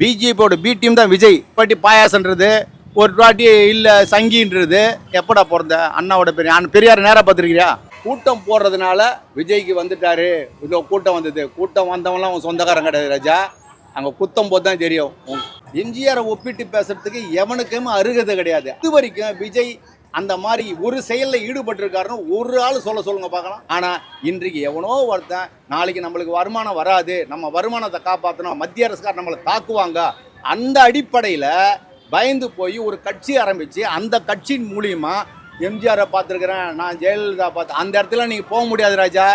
பிஜேபியோட B team தான் விஜய். பாட்டி பாயாசன்றது ஒரு வாட்டி இல்லை சங்கின்றது. எப்படா பிறந்த? அண்ணாவோட பெரிய அண்ணன் பெரியார் நேராக பார்த்துருக்கியா? கூட்டம் போடுறதுனால விஜய்க்கு வந்துட்டாரு. இதோ கூட்டம் வந்தது. கூட்டம் வந்தவங்களாம் அவன் சொந்தக்காரன் கிடையாது ராஜா. அங்கே குத்தம் போது தான் தெரியும். எம்ஜிஆரை ஒப்பிட்டு பேசுறதுக்கு எவனுக்குமே அருகதை கிடையாது. இது வரைக்கும் விஜய் அந்த மாதிரி ஒரு செயலில் ஈடுபட்டிருக்காருன்னு ஒரு ஆள் சொல்ல சொல்லுங்க பார்க்கலாம். ஆனால் இன்றைக்கு எவனோ ஒருத்தன் நாளைக்கு நம்மளுக்கு வருமானம் வராது நம்ம வருமானத்தை காப்பாற்றணும் மத்திய அரசுக்கார் நம்மளை தாக்குவாங்க. அந்த அடிப்படையில் பயந்து போய் ஒரு கட்சி ஆரம்பித்து அந்த கட்சியின் மூலியமாக எம்ஜிஆரை பார்த்துருக்குறேன் நான் ஜெயலலிதா பார்த்து அந்த இடத்துல நீங்கள் போக முடியாது ராஜா.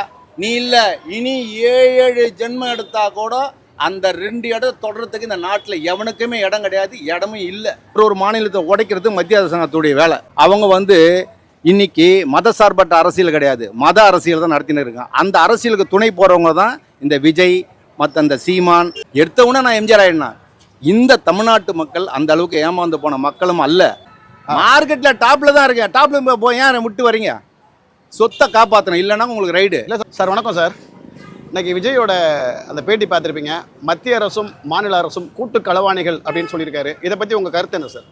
நீ இல்லை இனி ஏழு ஏழு ஜென்மம் எடுத்தால் கூட அந்த ரெண்டு இடம் தொடர்றதுக்கு இந்த நாட்டில் எவனுக்குமே இடம் கிடையாது இடமும் இல்லை. ஒரு ஒரு மாநிலத்தை உடைக்கிறது மத்திய அரசாங்கத்துடைய வேலை. அவங்க வந்து இன்னைக்கு மத சார்பற்ற அரசியல் கிடையாது. மத அரசியல் தான் நடத்தின்னு இருக்காங்க. அந்த அரசியலுக்கு துணை போகிறவங்க தான் இந்த விஜய் மற்ற அந்த சீமான். எடுத்தவுடனே நான் எம்ஜிஆர் ஆயிடுனா. இந்த தமிழ்நாட்டு மக்கள் அந்த அளவுக்கு ஏமாந்து போன மக்களும் அல்ல. மார்க்கெட்ல டாப்ல தான் இருக்கேன். டாப்ல போய் ஏன் விட்டு வரீங்க சொத்தை காப்பாற்றணும் இல்லைன்னா உங்களுக்கு ரைடு. இல்லை சார் வணக்கம் சார். இன்றைக்கி விஜயோட அந்த பேட்டி பார்த்துருப்பீங்க. மத்திய அரசும் மாநில அரசும் கூட்டு களவாணிகள் அப்படின்னு சொல்லியிருக்காரு. இதை பற்றி உங்கள் கருத்து என்ன சார்?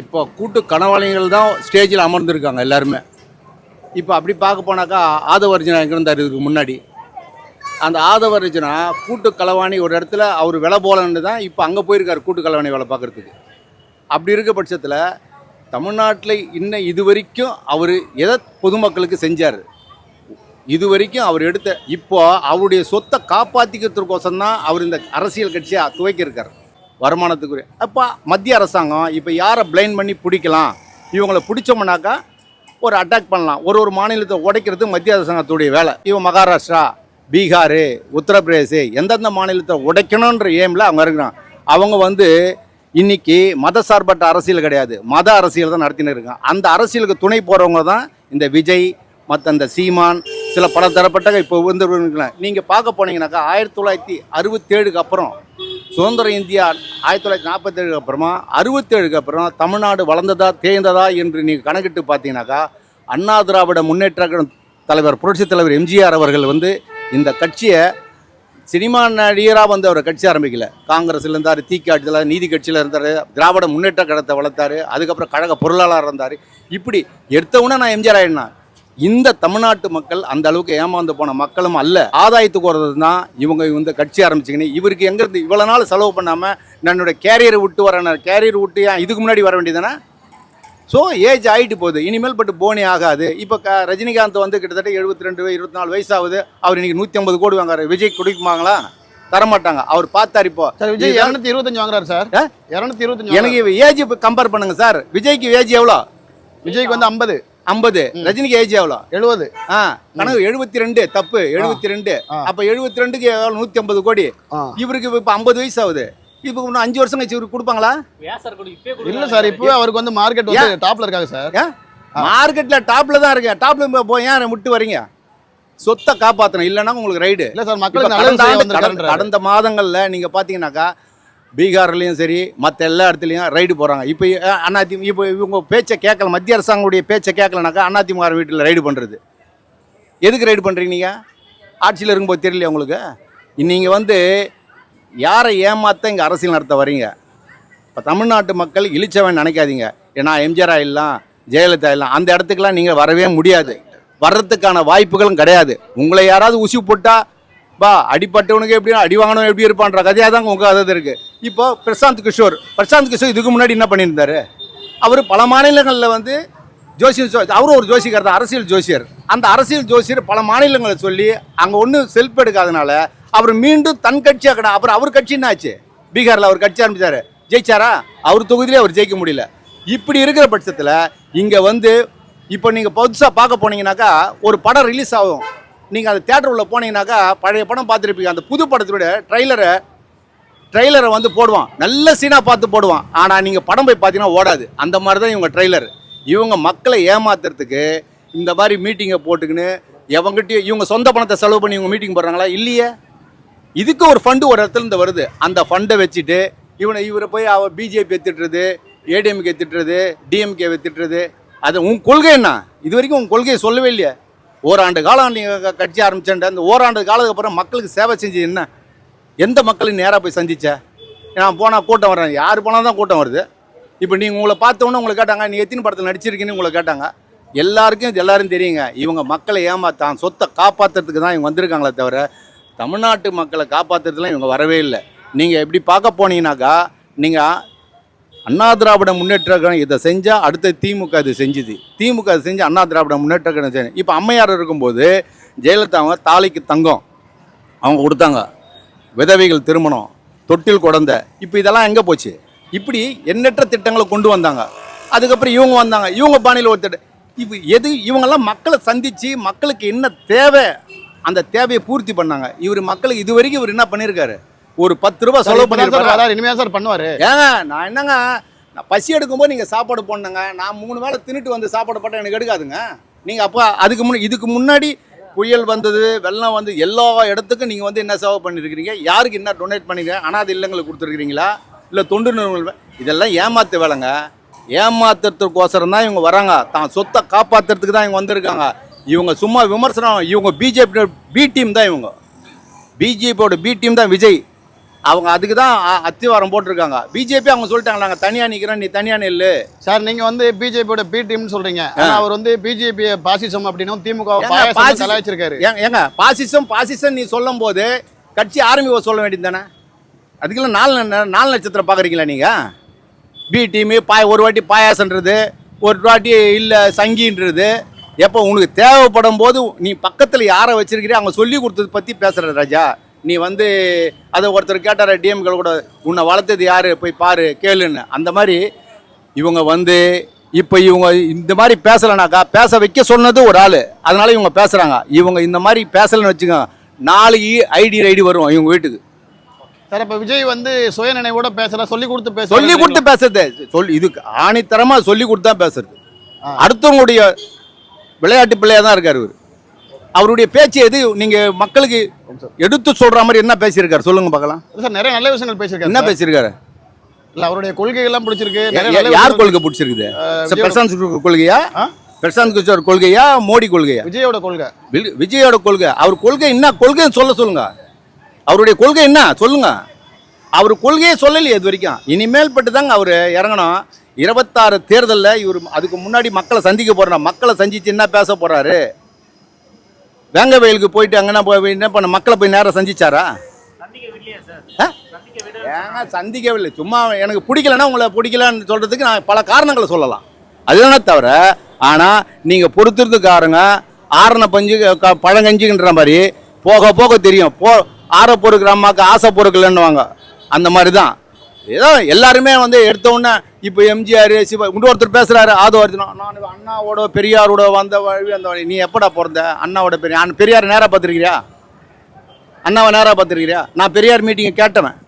இப்போ கூட்டு கனவாளிகள் தான் ஸ்டேஜில் அமர்ந்திருக்காங்க எல்லாருமே. இப்போ அப்படி பார்க்க போனாக்கா ஆதவர்ஜனா எங்கே இருந்தார் இதுக்கு முன்னாடி? அந்த ஆதவர்ஜனா கூட்டு களவாணி ஒரு இடத்துல அவர் விலை போலன்னு தான் இப்போ அங்கே போயிருக்காரு கூட்டு களவாணி வேலை பார்க்குறதுக்கு. அப்படி இருக்க பட்சத்தில் தமிழ்நாட்டில் இன்னும் இது வரைக்கும் அவர் எதை பொதுமக்களுக்கு செஞ்சார்? இது வரைக்கும் அவர் எடுத்த இப்போ அவருடைய சொத்தை காப்பாற்றிக்கிறதுக்கோசம் தான் அவர் இந்த அரசியல் கட்சியை துவைக்கிருக்கார் வருமானத்துக்குரிய அப்போ மத்திய அரசாங்கம் இப்போ யாரை பிளைன் பண்ணி பிடிக்கலாம்? இவங்களை பிடிச்சோம்னாக்கா ஒரு அட்டாக் பண்ணலாம். ஒரு ஒரு மாநிலத்தை உடைக்கிறது மத்திய அரசாங்கத்துடைய வேலை. இவன் மகாராஷ்டிரா பீகார் உத்தரப்பிரதேசு எந்தெந்த மாநிலத்தை உடைக்கணுன்ற ஏமில் அவங்க இருக்கிறாங்க அவங்க வந்து இன்றைக்கி மத சார்பற்ற அரசியல் கிடையாது. மத அரசியல் தான் நடத்தின்னு இருக்காங்க அந்த அரசியலுக்கு துணை போகிறவங்க தான் இந்த விஜய் மற்ற அந்த சீமான் சில பல தரப்பட்ட இப்போ வந்து நீங்கள் பார்க்க போனீங்கன்னாக்கா ஆயிரத்தி தொள்ளாயிரத்தி அறுபத்தேழுக்கு அப்புறம் சுதந்திர இந்தியா ஆயிரத்தி தொள்ளாயிரத்தி நாற்பத்தேழுக்கு அப்புறமா அறுபத்தேழுக்கு அப்புறம் தமிழ்நாடு வளர்ந்ததா தேய்ந்ததா என்று நீங்கள் கணக்கிட்டு பார்த்தீங்கன்னாக்கா அண்ணா திராவிட முன்னேற்ற தலைவர் புரட்சித் தலைவர் எம்ஜிஆர் அவர்கள் வந்து இந்த கட்சியை சினிமா நடிகராக வந்து அவர் கட்சி ஆரம்பிக்கல. காங்கிரஸில் இருந்தார் தீக்காட்சியில் நீதி கட்சியில் இருந்தார் திராவிட முன்னேற்ற கழகத்தை வளர்த்தார் அதுக்கப்புறம் கழக பொருளாளர் இருந்தார். இப்படி எடுத்தவுடனே நான் எம்ஜிஆர் ஆயிடுனா இந்த தமிழ்நாட்டு மக்கள் அந்த அளவுக்கு ஏமாந்து போன மக்களும் அல்ல. ஆதாயத்துக்கு வரது தான் இவங்க இந்த கட்சி ஆரம்பிச்சிங்கன்னு இவருக்கு எங்கேருந்து இவ்வளோ நாள் செலவு பண்ணாமல் என்னோட கேரியரை விட்டு வரேன் கேரியர் விட்டு ஏன் இதுக்கு முன்னாடி வர வேண்டியதானே ஸோ ஏஜ் ஆகிட்டு போகுது. இனிமேல் பட்டு போனி ஆகாது. இப்போ க ரஜினிகாந்த் வந்து கிட்டத்தட்ட எழுபத்தி ரெண்டு இருபத்தி நாலு வயசாகுது. அவர் இன்னைக்கு நூற்றி ஐம்பது கோடி வாங்குறாரு. விஜய் கொடுக்குமாங்களா? தரமாட்டாங்க. அவர் பார்த்தார் இப்போ. சார் விஜய் இரநூத்தி இருபத்தஞ்சு வாங்குறாரு சார்? இரநூத்தி இருபத்தஞ்சு எனக்கு ஏஜ் கம்பேர் பண்ணுங்க சார். விஜய்க்கு ஏஜ் எவ்வளோ? விஜய்க்கு வந்து ஐம்பது. ஐம்பது. ரஜினிக்கு ஏஜ் எவ்வளோ? எழுபது. ஆ கணக்கு எழுபத்தி ரெண்டு தப்பு எழுபத்தி ரெண்டு. அப்ப எழுபத்தி ரெண்டுக்கு எவ்வளோ நூற்றி ஐம்பது கோடி இவருக்கு இப்போ ஐம்பது வயசு ஆகுது. இப்போ இன்னும் அஞ்சு வருஷம் கழிச்சு இவருக்கு கொடுப்பாங்களா? இல்லை சார் இப்போவே அவருக்கு வந்து மார்க்கெட் வந்து டாப்ல இருக்காங்க சார். மார்க்கெட்ல டாப்ல தான் இருக்கு டாப்ல போய் ஏன் விட்டு வரீங்க சொத்தை காப்பாற்றணும் இல்லைன்னா உங்களுக்கு ரைடு இல்லை சார் இப்ப மக்களுக்கு கடந்த மாதங்கள்ல நீங்க பாத்தீங்கன்னாக்கா பீகார்லேயும் சரி மற்ற எல்லா இடத்துலையும் ரைடு போகிறாங்க இப்போ அதிமுக இப்போ இவங்க பேச்சை கேட்கல மத்திய அரசாங்கடைய பேச்சை கேட்கலனாக்கா அதிமுக வீட்டில் ரைடு பண்ணுறது எதுக்கு ரைடு பண்ணுறீங்க நீங்கள் ஆட்சியில் இருக்கும்போது தெரியலையா உங்களுக்கு? நீங்கள் வந்து யாரை ஏமாற்ற இங்கே அரசியல் நடத்த வரீங்க இப்போ தமிழ்நாட்டு மக்கள் இழிச்சவன் நினைக்காதீங்க. ஏன்னா எம்ஜிஆர் ஆயிடலாம் ஜெயலலிதா ஆயிடலாம் அந்த இடத்துக்கெலாம் நீங்கள் வரவே முடியாது. வர்றதுக்கான வாய்ப்புகளும் கிடையாது. உங்களை யாராவது உசி போட்டால் பா அடிப்பட்டவனுக்கு எப்படி அடி வாங்கணும் எப்படி இருப்பான்ற கதையாக தான் உங்கள் கதை இருக்குது இப்போ பிரசாந்த் கிஷோர் பிரசாந்த் கிஷோர் இதுக்கு முன்னாடி என்ன பண்ணியிருந்தாரு? அவர் பல மாநிலங்களில் வந்து ஜோசியம் சொ- அவரும் ஒரு ஜோசியக்கார் தான் அரசியல் ஜோசியர். அந்த அரசியல் ஜோசியர் பல மாநிலங்களை சொல்லி அங்கே ஒன்றும் செல்ஃப் எடுக்காதனால அவர் மீண்டும் தன் கட்சியாக கடை அப்புறம் அவர் கட்சி என்ன ஆச்சு? பீகாரில் அவர் கட்சி ஆரம்பித்தார் ஜெயிச்சாரா? அவர் தொகுதியிலே அவர் ஜெயிக்க முடியல. இப்படி இருக்கிற பட்சத்தில் இங்கே வந்து இப்போ நீங்கள் புதுசாக பார்க்க போனீங்கன்னாக்கா ஒரு படம் ரிலீஸ் ஆகும். நீங்கள் அந்த தேட்டர் உள்ளே போனீங்கன்னாக்கா பழைய படம் பார்த்துருப்பீங்க. அந்த புது படத்தோட ட்ரெய்லரை ட்ரெய்லரை வந்து போடுவான். நல்ல சீனாக பார்த்து போடுவான். ஆனால் நீங்கள் படம் போய் பார்த்தீங்கன்னா ஓடாது. அந்த மாதிரி தான் இவங்க ட்ரெய்லர் இவங்க மக்களை ஏமாத்துறதுக்கு இந்த மாதிரி மீட்டிங்கை போட்டுக்கின்னு எவங்கிட்டயும் இவங்க சொந்த பணத்தை செலவு பண்ணி இவங்க மீட்டிங் போடுறாங்களா? இல்லையே. இதுக்கு ஒரு ஃபண்டு ஒரு இடத்துல இருந்து வருது. அந்த ஃபண்டை வச்சுட்டு இவனை இவரை போய் அவ பிஜேபி எத்திட்டுறது ஏடிஎம்கே எத்திட்டுறது டிஎம்கே எத்திட்டுறது அது உன் கொள்கை என்ன? இது வரைக்கும் உன் கொள்கையை சொல்லவே இல்லையே. ஓராண்டு காலம் நீங்கள் கட்சி ஆரம்பிச்சேன்ட. அந்த ஓராண்டு காலத்துக்கு அப்புறம் மக்களுக்கு சேவை செஞ்சு என்ன? எந்த மக்களையும் நேராக போய் சந்திச்ச? நான் போனால் கூட்டம் வர்றேன் யார் போனால் தான் கூட்டம் வருது. இப்போ நீங்கள் உங்களை பார்த்தோன்னே உங்களை கேட்டாங்க நீ எத்தனை படத்தில் நடிச்சிருக்கீன்னு உங்களை கேட்டாங்க. எல்லாருக்கும் இது எல்லாரும் தெரியுங்க. இவங்க மக்களை ஏமாத்தான். சொத்தை காப்பாற்றுறதுக்கு தான் இவங்க வந்திருக்காங்களே தவிர தமிழ்நாட்டு மக்களை காப்பாற்றுறதுலாம் இவங்க வரவே இல்லை. நீங்கள் எப்படி பார்க்க போனீங்கன்னாக்கா நீங்கள் அண்ணா திராவிட முன்னேற்ற கழகம் இதை செஞ்சால் அடுத்த திமுக இது செஞ்சுது. திமுக இது செஞ்சு அண்ணா திராவிட முன்னேற்ற கழகம் செஞ்சு. இப்போ அம்மையார் இருக்கும்போது ஜெயலலிதா அவங்க தாலிக்கு தங்கம் அவங்க கொடுத்தாங்க. விதவைகள் திருமணம் தொட்டில் குழந்தை. இப்போ இதெல்லாம் எங்கே போச்சு? இப்படி எண்ணற்ற திட்டங்களை கொண்டு வந்தாங்க. அதுக்கப்புறம் இவங்க வந்தாங்க. இவங்க பாணியில் ஒருத்தர் இப்போ எது இவங்கெல்லாம் மக்களை சந்தித்து மக்களுக்கு என்ன தேவை அந்த தேவையை பூர்த்தி பண்ணாங்க. இவர் மக்களுக்கு இது வரைக்கும் இவர் என்ன பண்ணியிருக்காரு? ஒரு பத்து ரூபாய் செலவு வராரு இனிமே சார் பண்ணுவாரு. ஏங்க நான் என்னங்க நான் பசி எடுக்கும்போது நீங்கள் சாப்பாடு போடணுங்க. நான் மூணு வேளை தின்னுட்டு வந்து சாப்பாடு போட்டால் எனக்கு எடுக்காதுங்க. நீங்கள் அப்போ அதுக்கு முன் இதுக்கு முன்னாடி புயல் வந்தது வெள்ளம் வந்து எல்லா இடத்துக்கும் நீங்கள் வந்து என்ன சேவை பண்ணியிருக்கிறீங்க யாருக்கு என்ன டொனேட் பண்ணிருக்கீங்க அனாதை இல்லங்களுக்கு கொடுத்துருக்கிறீங்களா? இல்லை தொண்டு நிறுவனங்கள் இதெல்லாம் ஏமாத்து வேலைங்க. ஏமாத்துறதுக்கோசரம் தான் இவங்க வராங்க. தான் சொத்தை காப்பாற்றுறதுக்கு தான் இவங்க வந்திருக்காங்க. இவங்க சும்மா விமர்சனம் இவங்க பிஜேபி பி டீம் தான் இவங்க. பிஜேபியோட பி டீம் தான் விஜய். அவங்க அதுக்கு தான் அத்திவாரம் போட்டிருக்காங்க. பிஜேபி அவங்க சொல்லிட்டாங்க நாங்கள் தனியாக நிற்கிறோம் நீ தனியாக நில்லு. சார் நீங்க வந்து பிஜேபியோட பி டீம்னு சொல்றீங்க. ஆனா அவர் வந்து பிஜேபி பாசிசம் அப்படின்னும் திமுக கலாய்ச்சிருக்காரு. ஏங்க பாசிசம் பாசிசம் நீ சொல்லும் போது கட்சி ஆரம்பி சொல்ல வேண்டியது தானே? அதுக்கெல்லாம் நாலு நாலு நட்சத்திரம் பார்க்குறீங்களா நீங்கள் பி டீமு பாய் ஒரு வாட்டி பாயாசன்றது ஒரு வாட்டி இல்லை சங்கின்றது எப்போ உனக்கு தேவைப்படும் போது நீ பக்கத்தில் யாரை வச்சிருக்கிறியோ அவங்க சொல்லி கொடுத்தது பற்றி பேசுகிற ராஜா. நீ வந்து அதை ஒருத்தர் கேட்டார் டிஎம்கள் கூட உன்னை வளர்த்தது யார்? போய் பாரு கேளுன்னு. அந்த மாதிரி இவங்க வந்து இப்போ இவங்க இந்த மாதிரி பேசலைனாக்கா பேச வைக்க சொன்னது ஒரு ஆள். அதனால இவங்க பேசுகிறாங்க இவங்க இந்த மாதிரி பேசலைன்னு வச்சுக்கோங்க நாளைக்கு ஐடி ரைடி வரும் இவங்க வீட்டுக்கு. சார் இப்ப விஜய் வந்து சுய நினைவோட பேசல சொல்லி கொடுத்து பேச சொல்லி கொடுத்து பேசுறது. சொல்லி இதுக்கு ஆணித்தரமா சொல்லி கொடுத்து தான் பேசுறது. அடுத்தவங்களுடைய விளையாட்டு பிள்ளையா தான் இருக்காரு இவர். அவருடைய பேச்சு எது? நீங்க மக்களுக்கு எடுத்து சொல்ற மாதிரி என்ன பேசியிருக்காரு? சொல்லுங்க பார்க்கலாம். சார் நிறைய நல்ல விஷயங்கள் பேசியிருக்காரு என்ன. பேசியிருக்காரு? இல்ல அவருடைய கொள்கைகள் எல்லாம் பிடிச்சிருக்கு யார் கொள்கை பிடிச்சிருக்குது? பிரசாந்த் கொள்கையா? பிரசாந்த் கிஷோர் கொள்கையா? மோடி கொள்கையா? விஜயோட கொள்கை. விஜயோட கொள்கை. அவர் கொள்கை என்ன? கொள்கைன்னு சொல்ல சொல்லுங்க. அவருடைய கொள்கை என்ன? சொல்லுங்க. அவர் கொள்கையே சொல்லலையே இது வரைக்கும். இனிமேல் பட்டு தாங்க அவர் இறங்கணும். இருபத்தாறு தேர்தலில் இவர் அதுக்கு முன்னாடி மக்களை சந்திக்க போறாரு. மக்களை சந்திச்சு என்ன பேச போறாரு? வேங்க வயலுக்கு போயிட்டு அங்கே போய் என்ன பண்ண? மக்களை போய் நேரம் சந்திச்சாரா? ஆ? ஏங்க சந்திக்கவில்லை. சும்மா எனக்கு பிடிக்கலன்னா உங்களை பிடிக்கலன்னு சொல்கிறதுக்கு நான் பல காரணங்களை சொல்லலாம். அதுதானே தவிர ஆனால் நீங்கள் பொறுத்திருந்துக்காரங்க ஆரண பஞ்சு க- மாதிரி போக போக தெரியும். போ ஆற பொறுக்கிற அம்மாவுக்கு ஆசை பொறுக்கலன்னுவாங்க அந்த மாதிரி தான் ஏதோ எல்லாருமே வந்து எடுத்தோடனே இப்போ எம்ஜிஆர் சிவா இன்னொருத்தர் பேசுகிறாரு ஆதோ அர்ஜுனா நான் அண்ணாவோட பெரியாரோட வந்த வழி அந்த வழி நீ எப்படா பிறந்த? அண்ணாவோட பெரிய அண்ணன் பெரியார் நேராக பார்த்துருக்கிறியா? அண்ணாவை நேராக பார்த்துருக்கிறியா? நான் பெரியார் மீட்டிங்கை கேட்டவன்.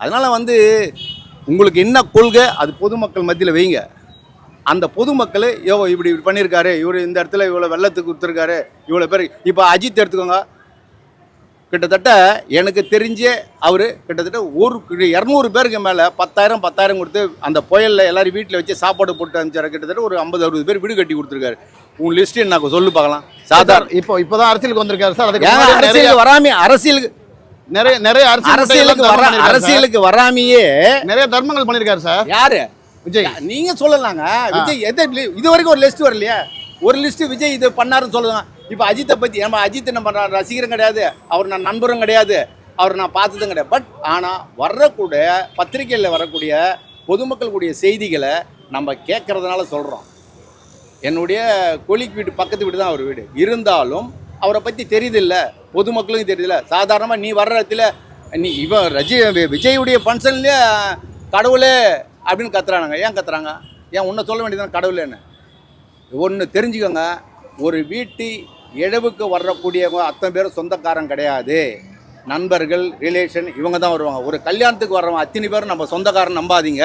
அதனால் வந்து உங்களுக்கு என்ன கொள்கை அது பொதுமக்கள் மத்தியில் வைங்க. அந்த பொதுமக்கள் யோ இப்படி இப்படி பண்ணியிருக்காரு இவர் இந்த இடத்துல இவ்வளோ வெள்ளத்துக்கு கொடுத்துருக்காரு இவ்வளோ பேர் இப்போ அஜித் எடுத்துக்கோங்க கிட்டத்தட்ட எனக்கு தெரிஞ்சே அவர் கிட்டத்தட்ட ஒரு இரநூறு பேருக்கு மேலே பத்தாயிரம் பத்தாயிரம் கொடுத்து அந்த புயலில் எல்லாரும் வீட்டில் வச்சு சாப்பாடு போட்டு அனுப்பிச்சாரு. கிட்டத்தட்ட ஒரு ஐம்பது அறுபது பேர் வீடு கட்டி கொடுத்துருக்காரு. உன் லிஸ்ட் என்ன சொல்லு பார்க்கலாம். சாதாரண இப்போ இப்போதான் அரசியலுக்கு வந்திருக்காரு சார். அதுக்கு அரசியலுக்கு வராமே அரசியலுக்கு நிறைய நிறைய அரசியல் அரசியலுக்கு வர பண்ணியிருக்காரு. அரசியலுக்கு வராமையே நிறைய தர்மங்கள் பண்ணிருக்காரு சார். யாரு? விஜய். நீங்க சொல்லலாங்க. விஜய் எதை இது வரைக்கும் ஒரு லிஸ்ட் வரலையா. ஒரு லிஸ்ட் விஜய் இது பண்ணாருன்னு சொல்லுங்க. இப்போ அஜித்தை பற்றி நம்ம அஜித் என்ன பண்றாரு? ரசிகரும் கிடையாது. அவர் நான் நண்பரும் கிடையாது. அவர் நான் பார்த்ததும் கிடையாது. பட் ஆனால் வரக்கூடிய பத்திரிகையில் வரக்கூடிய பொதுமக்கள் கூடிய செய்திகளை நம்ம கேட்குறதுனால சொல்கிறோம் என்னுடைய கொலிக்கு வீடு பக்கத்து வீடு தான் அவர் வீடு. இருந்தாலும் அவரை பற்றி தெரியுதில்ல. பொதுமக்களுக்கும் தெரியுதில்ல. சாதாரணமாக நீ வர்ற இடத்துல நீ இவன் ரஜி விஜயுடைய ஃபங்க்ஷன்லேயே கடவுளே அப்படின்னு கத்துறானுங்க. ஏன் கத்துறாங்க? ஏன் உன்னை சொல்ல வேண்டியதுதான் கடவுளேன்னு. ஒன்று தெரிஞ்சுக்கோங்க. ஒரு வீட்டு இழவுக்கு வரக்கூடியவங்க அத்தனை பேரும் சொந்தக்காரன் கிடையாது. நண்பர்கள் ரிலேஷன் இவங்க தான் வருவாங்க. ஒரு கல்யாணத்துக்கு வர்றவங்க அத்தனை பேரும் நம்ம சொந்தக்காரன் நம்பாதீங்க.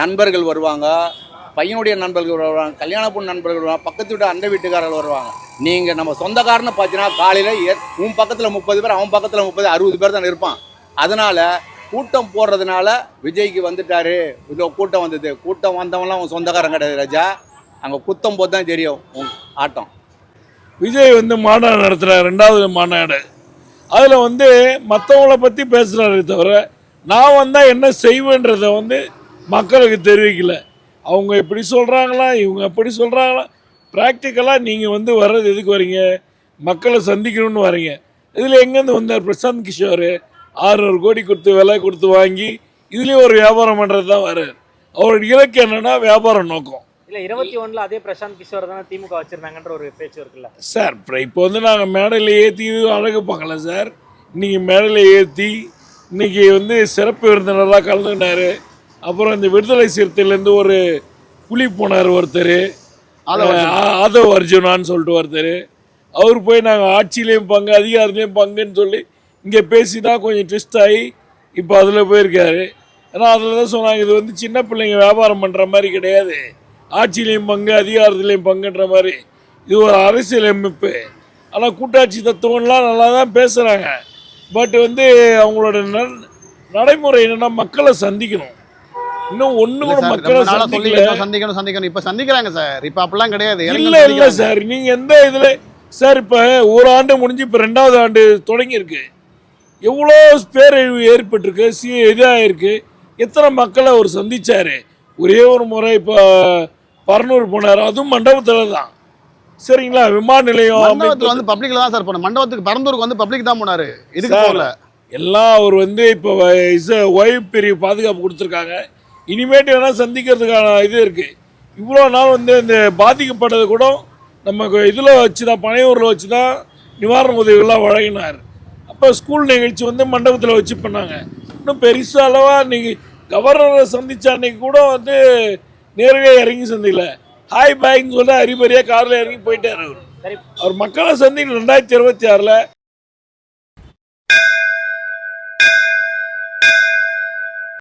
நண்பர்கள் வருவாங்க. பையனுடைய நண்பர்கள் வருவாங்க. கல்யாண பொண்ணு நண்பர்கள் வருவாங்க. பக்கத்து வீட்டு அண்டை வீட்டுக்காரர்கள் வருவாங்க. நீங்கள் நம்ம சொந்தக்காரன்னு பார்த்தீங்கன்னா காலையில் உன் பக்கத்தில் முப்பது பேர் அவன் பக்கத்தில் முப்பது அறுபது பேர் தான் இருப்பான். அதனால் கூட்டம் போடுறதுனால விஜய்க்கு வந்துட்டாரு. இதோ கூட்டம் வந்தது. கூட்டம் வந்தவங்களாம் அவன் சொந்தக்காரன் கிடையாது ராஜா. அங்கே குத்தம் போது தான் தெரியும் உன் ஆட்டம். விஜய் வந்து மாநாடு நடத்துகிறார் ரெண்டாவது மாநாடு. அதில் வந்து மற்றவங்கள பற்றி பேசுகிறாரே தவிர நான் வந்தால் என்ன செய்வேன்றதை வந்து மக்களுக்கு தெரிவிக்கல. அவங்க இப்படி சொல்கிறாங்களா இவங்க அப்படி சொல்கிறாங்களா ப்ராக்டிக்கலாக நீங்கள் வந்து வர்றது எதுக்கு வரீங்க? மக்களை சந்திக்கணும்னு வரீங்க. இதில் எங்கேருந்து வந்தார் பிரசாந்த் கிஷோர்? ஆறுநூறு கோடி கொடுத்து விலை கொடுத்து வாங்கி இதுலேயும் ஒரு வியாபாரம் பண்ணுறது தான் வர்றார். அவரோட இலக்கு என்னென்னா வியாபாரம் நோக்கம். இல்ல இருபத்தி ஒண்ணுல அதே பிரசாந்த் கிஷோர் தானே திமுக வச்சிருந்தாங்கன்ற ஒரு பேச்சு இருக்குல்ல. சார் இப்போ இப்போ வந்து நாங்கள் மேடையில் ஏற்றி அழகு பார்க்கல சார். இன்னைக்கு மேடையில் ஏற்றி இன்னைக்கு வந்து சிறப்பு விருந்தினராக கலந்துக்கிட்டாரு. அப்புறம் இந்த விடுதலை சிறுத்தையிலேருந்து ஒரு புலி போனார் ஒருத்தர். ஆதவ் அர்ஜுனான்னு சொல்லிட்டு ஒருத்தர். அவர் போய் நாங்கள் ஆட்சியிலையும் பங்கு அதிகாரத்துலேயும் பங்குன்னு சொல்லி இங்கே பேசி தான் கொஞ்சம் ட்விஸ்ட் ஆகி இப்போ அதில் போயிருக்காரு. ஏன்னா அதில் தான் சொன்னாங்க இது வந்து சின்ன பிள்ளைங்க வியாபாரம் பண்ணுற மாதிரி கிடையாது. ஆட்சியிலையும் பங்கு அதிகாரத்துலேயும் பங்குன்ற மாதிரி. இது ஒரு அரசியல் அமைப்பு. ஆனால் கூட்டாட்சி தத்துவம்லாம் நல்லா தான் பேசுகிறாங்க பட் வந்து அவங்களோட நடைமுறை என்னன்னா மக்களை சந்திக்கணும். இன்னும் இல்ல கூட மக்களை இருக்கோம், சந்திக்கணும் சந்திக்கணும். இப்ப சந்திக்கிறாங்க சார். இப்ப அப்படிலாம் கிடையாது. இல்ல இல்ல. சார். நீங்க எந்த இதுல சார் இப்ப ஒரு ஆண்டு முடிஞ்சு இப்ப ரெண்டாவது ஆண்டு தொடங்கி இருக்கு எவ்வளோ பேரழிவு ஏற்பட்டிருக்கு சி இதாயிருக்கு. எத்தனை மக்களை அவர் சந்திச்சாரு? ஒரே ஒரு முறை இப்போ பரனூர் போனார் அதுவும் மண்டபத்தில் தான். சரிங்களா? விமான நிலையம் மண்டபத்துல அமைப்பு- வந்து பப்ளிக்ல தான் சார் போனோம். மண்டபத்துக்கு பரந்தூருக்கு வந்து பப்ளிக் தான் போனாரு. இதுக்கு போகல. எல்லாம் அவர் வந்து இப்போ ஒய்ஃப் பெரிய பாதுகாப்பு கொடுத்துருக்காங்க. இனிமேட்டு வேணால் சந்திக்கிறதுக்கான இது இருக்குது இவ்வளோ நாள் வந்து இந்த பாதிக்கப்பட்டது கூட நமக்கு இதில் வச்சு தான் பனையூரில் வச்சு தான் நிவாரண உதவிகள்லாம் வழங்கினார். அப்போ ஸ்கூல் நிகழ்ச்சி வந்து மண்டபத்தில் வச்சு பண்ணாங்க. இன்னும் பெருசு அளவாக இன்னைக்கு கவர்னரை சந்திச்ச அன்னைக்கு கூட வந்து நேரடியாக இறங்கி சந்திக்கல. ஹாய் பாய்ன்னு சொல்லி அறிபறியாக காரில் இறங்கி போயிட்டார் அவர். அவர் மக்களை சந்திக்க ரெண்டாயிரத்தி இருபத்தி ஆறில்.